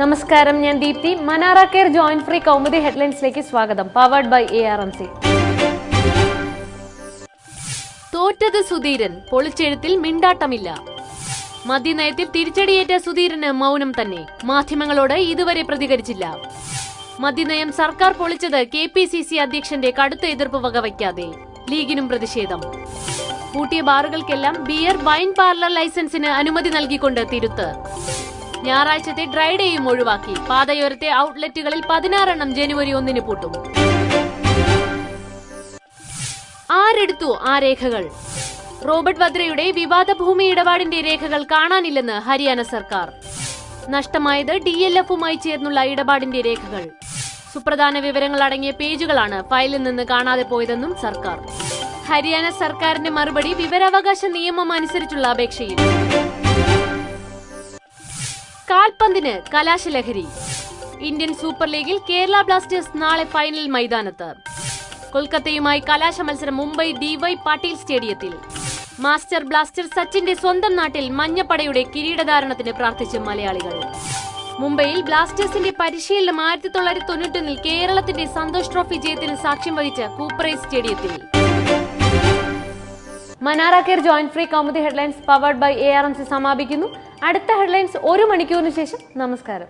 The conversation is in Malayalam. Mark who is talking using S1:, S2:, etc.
S1: നമസ്കാരം ഞാൻ Deepthi. Manara care joint free Kaumudi ഹെഡ്ലൈൻസിലേക്ക് സ്വാഗതം. Powered by A R M C തോറ്റത് സുധീരൻ. പൊളിച്ചെഴുത്തിൽ മിണ്ടാട്ടമില്ല. മദ്യനയത്തിൽ തിരിച്ചടിയേറ്റ സുധീരന് മൗനം തന്നെ. മാധ്യമങ്ങളോട് ഇതുവരെ പ്രതികരിച്ചില്ല. മദ്യനയം സർക്കാർ പൊളിച്ചത് കെ പി സി സി അധ്യക്ഷന്റെ കടുത്ത എതിർപ്പ് വകവയ്ക്കാതെ. ലീഗിനും പ്രതിഷേധം. പൂട്ടിയ ബാറുകൾക്കെല്ലാം ബിയർ വൈൻ പാർലർ ലൈസൻസിന് അനുമതി നൽകിക്കൊണ്ട് തിരുത്ത്. ഞായറാഴ്ചത്തെ ഡ്രൈ ഡേയും ഒഴിവാക്കി. പാതയോരത്തെ ഔട്ട്ലെറ്റുകളിൽ പതിനാറെണ്ണം ജനുവരി ഒന്നിന് പൂട്ടും. ആരെടുത്തു ആ രേഖകൾ? റോബർട്ട് വദ്രയുടെ വിവാദ ഭൂമി ഇടപാടിന്റെ രേഖകൾ കാണാനില്ലെന്ന് ഹരിയാന സർക്കാർ. നഷ്ടമായത് ഡി എൽ എഫുമായി ചേർന്നുള്ള ഇടപാടിന്റെ രേഖകൾ. സുപ്രധാന വിവരങ്ങൾ അടങ്ങിയ പേജുകളാണ് ഫയലിൽ നിന്ന് കാണാതെ പോയതെന്നും സർക്കാർ. ഹരിയാന സർക്കാരിന്റെ മറുപടി വിവരാവകാശ നിയമം അനുസരിച്ചുള്ള അപേക്ഷയിൽ. കാൽപന്തിന് കലാശലഹരി. ഇന്ത്യൻ സൂപ്പർ ലീഗിൽ കേരള ബ്ലാസ്റ്റേഴ്സ് നാളെ ഫൈനൽ മൈതാനത്ത്. കൊൽക്കത്തയുമായി കലാശ മത്സരം മുംബൈ ഡിവൈ പാട്ടീൽ സ്റ്റേഡിയത്തിൽ. മാസ്റ്റർ ബ്ലാസ്റ്റർ സച്ചിന്റെ സ്വന്തം നാട്ടിൽ മഞ്ഞപ്പടയുടെ കിരീടധാരണത്തിന് പ്രാർത്ഥിച്ച മലയാളികൾ. മുംബൈയിൽ ബ്ലാസ്റ്റേഴ്സിന്റെ പരിശീലനം ആയിരത്തി തൊള്ളായിരത്തി തൊണ്ണൂറ്റൊന്നിൽ കേരളത്തിന്റെ സന്തോഷ് ട്രോഫി ജയത്തിന് സാക്ഷ്യം വഹിച്ച കൂപ്പറൈസ് സ്റ്റേഡിയത്തിൽ. Manara care joint free Kaumudi headlines powered by A R M C സമാപിക്കുന്നു. അടുത്ത ഹെഡ്ലൈൻസ് ഒരു മണിക്കൂറിന് ശേഷം. നമസ്കാരം.